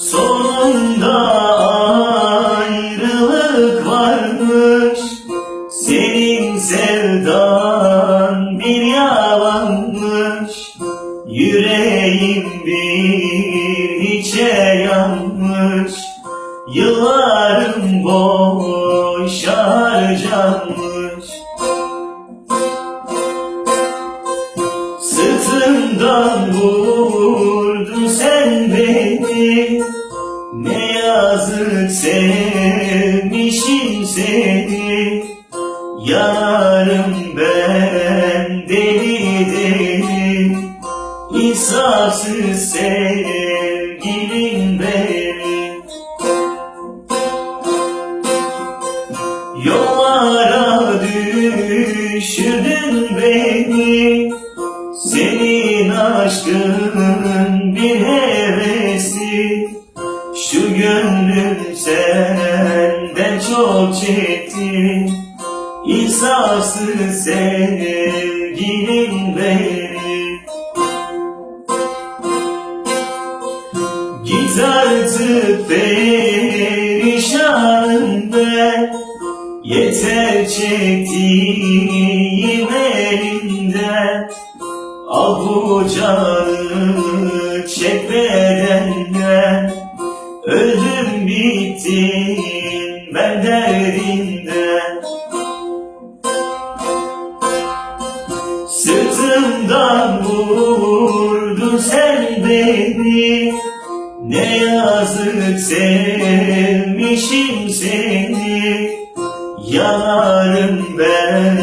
Sonunda ayrılık varmış. Senin sevdan bir yalanmış. Yüreğim bir hiçe yanmış. Yıllarım boş harcanmış. Sırtımdan vurdun sen beni Ne yazık sevmişim seni. Yanarım ben deli deli. İnsafsız sevgilim benim. Yollara düşürdün beni. Senin aşkın Şu gönlüm senden çok çekti İnsafsız sevgilim benim. Git artık perişanım ben Yeter çektiğim elinden Al bu canı çek bedenden bittim ben derdinden Sırtımdan vurdun sen beni. Ne yazık sevmişim seni. Yanarım ben